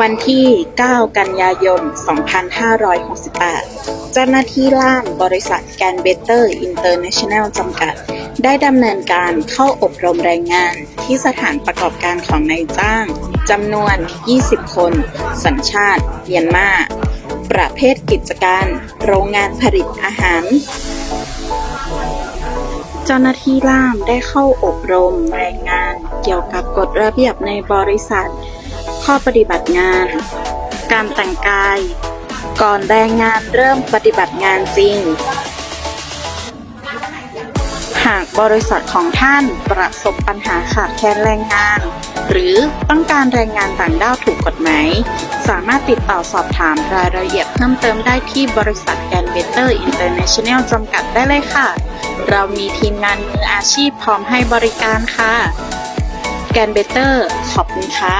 วันที่ 9 กันยายน 2568 เจ้าหน้าที่ล่ามบริษัทแกนเบเตอร์อินเตอร์เนชั่นแนลจำกัด ได้ดำเนินการเข้าอบรมแรงงานที่สถานประกอบการของนายจ้างจำนวน 20 คน สัญชาติเมียนมา ประเภทกิจการ โรงงานผลิตอาหารเจ้าหน้าที่ล่ามได้เข้าอบรมแรงงานเกี่ยวกับกฎระเบียบในบริษัท ข้อปฏิบัติงาน การแต่งกาย ก่อนแรงงานเริ่มปฏิบัติงานจริง หากบริษัทของท่านประสบปัญหาขาดแคลนแรงงาน หรือต้องการแรงงานต่างด้าวถูกกฎหมาย สามารถติดต่อสอบถามรายละเอียดเพิ่มเติมได้ที่บริษัทแกนเบเตอร์อินเตอร์เนชั่นแนลจำกัดได้เลยค่ะ เรามีทีมงานมืออาชีพพร้อมให้บริการค่ะแกนเบเตอร์ ขอบคุณค่ะ